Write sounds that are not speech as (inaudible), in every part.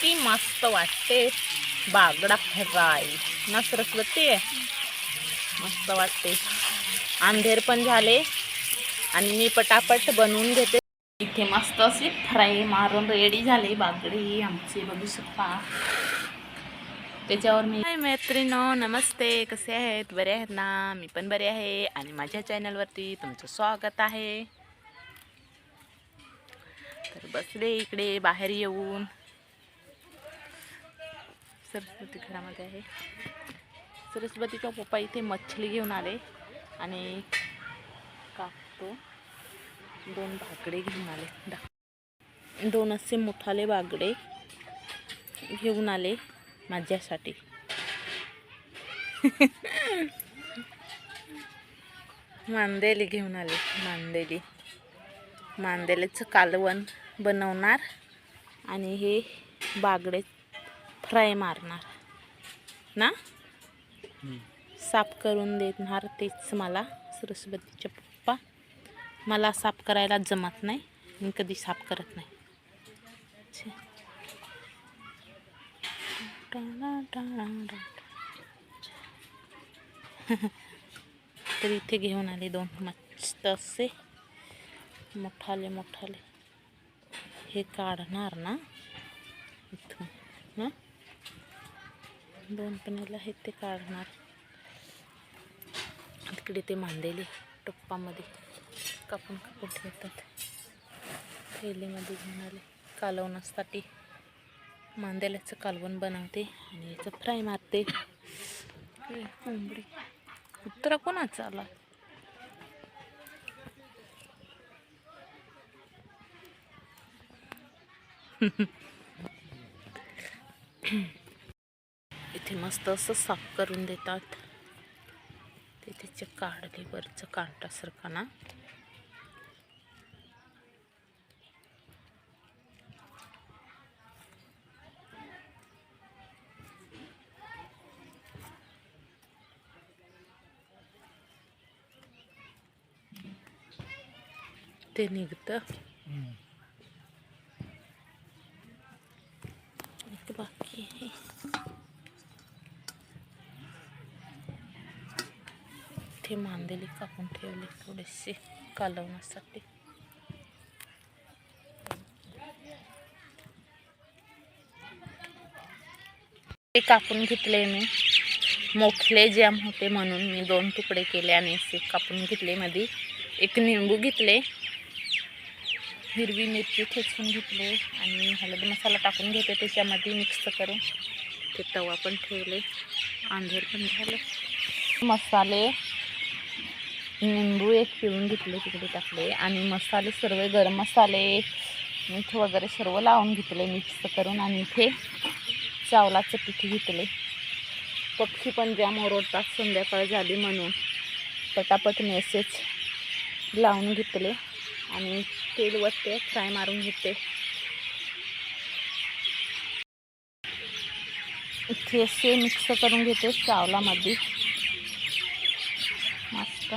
किती मस्त वाटते. बागडा फ्राय. ना सरस्वती मस्त वाटते. अंधेर पण झाले. आणि मी पटापट बनवून घेते. इथे मस्त असे फ्राय मारून रेडी झाले बागडी आमची बघू शकता. त्याच्यावर मी मैत्रिणो नमस्ते. कसे आहेत? बरे आहेत ना? मी पण बरे आहे. आणि माझ्या चॅनलवरती तुमचं स्वागत आहे. तर बसले इकडे बाहेर येऊन. सरस्वती घरामध्ये आहे. सरस्वतीचा पप्पा इथे मच्छली घेऊन आले आणि कापतो. दोन बागडे घेऊन आले. दा- दोन असे मोठाले बागडे घेऊन आले माझ्यासाठी. मांदेली घेऊन आले मांदेली. मांदेलीचं कालवण बनवणार आणि हे बागडे फ्राय मारणार. ना? साफ करून देणार तेच मला सरस्वतीचे पप्पा. मला साफ करायला जमत नाही मी कधी साफ करत नाही. तर इथे घेऊन आले दोन मस्त असे. मोठाले मोठाले. हे काढणार ना? इथून ना दोन पणीला आहेत ते काढणार. तिकडे ते मांदेले टप्पामध्ये कापून कापून ठेवतात. थैलीमध्ये घेऊन आले. कालवण्यासाठी मांदेल्याचं कालवण बनवते आणि याचं फ्राय मारते. कोंबडी. कुत्रा कोणाचा आला? (laughs) इथे मस्त असं साफ करून देतात. ते त्याचे काढले वरचं कांटासारखा ना. ते निघतं. बाकी आहे. ते मांदेली कापून ठेवले थोडेसे कालवण्यासाठी. ते कापून घेतले मी. मोठले जॅम होते म्हणून मी दोन तुकडे केले आणि असे कापून घेतले मध्ये. एक निंबू घेतले. हिरवी मिरची ठेचून घेतले आणि हळद मसाला टाकून घेते त्याच्यामध्ये मिक्स करून. ते तवा पण ठेवले. अंधेर पण झालं. मसाले निंबू एक पिळून घेतले तिकडे टाकले आणि मसाले सर्व गरम मसाले मीठ वगैरे सर्व लावून घेतले मिक्स करून आणि इथे चावलाचं पीठ घेतले. पक्षी पण जाम ओरडतात संध्याकाळ झाली म्हणून पटापट मेसेज लावून घेतले आणि तेल वरते फ्राय मारून घेते इथे असे मिक्स करून घेते चावलामध्ये मस्त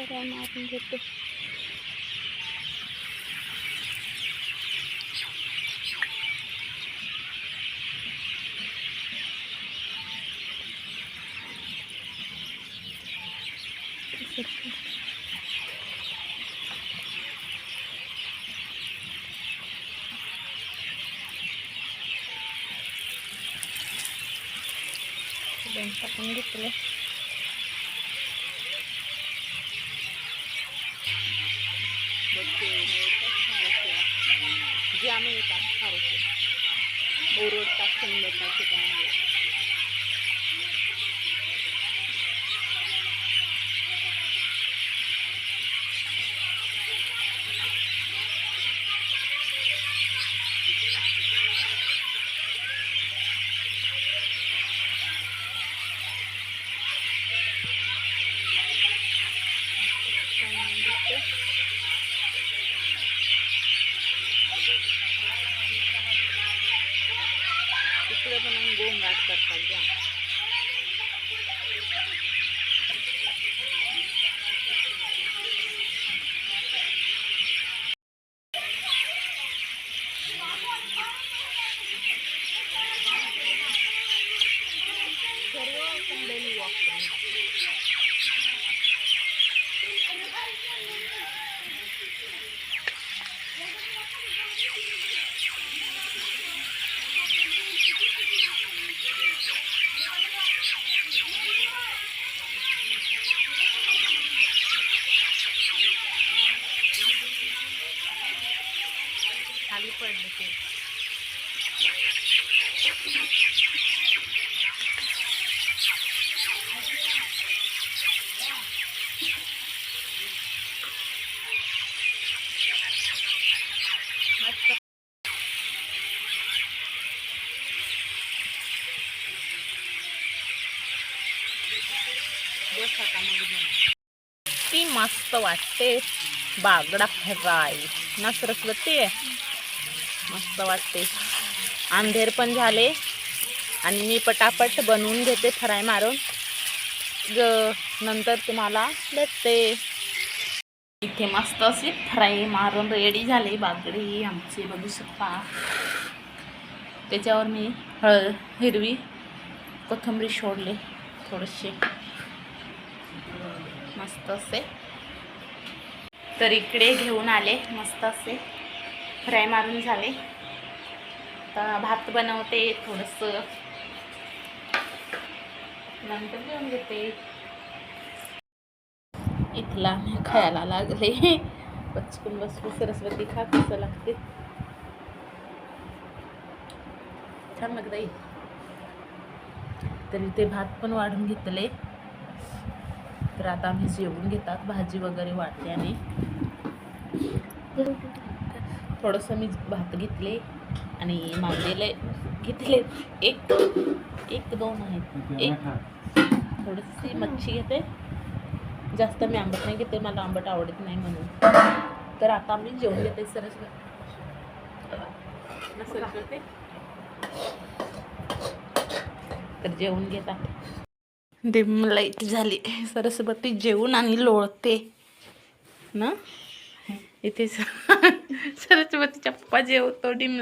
फ्राय मारून घेते दोन टाकून घेतले जाम येतात खारोचे ओरडतात संध्याकाळचे टायमाला तिकडे खाली पडलं ते मस्त बस आता मग बनव. ती मस्त वाटते बागडा फ्राय ना सरस्वती मस्त वाटते. आंधेर पण झाले. आणि मी पटापट बनवून घेते फ्राय मारून. ग नंतर तुम्हाला भेटते. इथे मस्त असे फ्राय मारून रेडी झाली बागडी आमची बघू शकता. त्याच्यावर मी हळद हिरवी कोथिंबरी सोडले थोडेसे. मस्त असे. तर इकडे घेऊन आले मस्त असे. फ्राय मारून झाले. आता भात बनवते थोडंसं. नंतर घेऊन घेते. इथला खायला लागले. बचकून बसू सरस्वती खा कसं लागते. छान लागत तरी ते भात पण वाढून घेतले. तर आता आम्ही जेवून घेतात. भाजी वगैरे वाटते आणि. थोडंसं मी भात घेतले आणि मांदेले घेतले. एक एक दोन आहेत. एक थोडीशी मच्छी घेते. जास्त मी आंबट नाही घेते मला आंबट आवडत नाही म्हणून. तर आता मी जेवून घेते सरस सरस्वती तर जेवून घेतात डिम लाइट झाली. सरस्वती जेवून आणि लोळते. ना? इथे सरस्वतीच्या पप्पा जेवतो डिम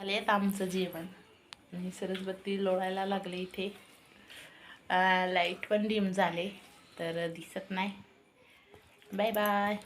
लाइट आमचं जेवण. आणि सरस्वती लोळायला लागले इथे. लाइट पण डिम झाले तर दिसत नाही. Bye bye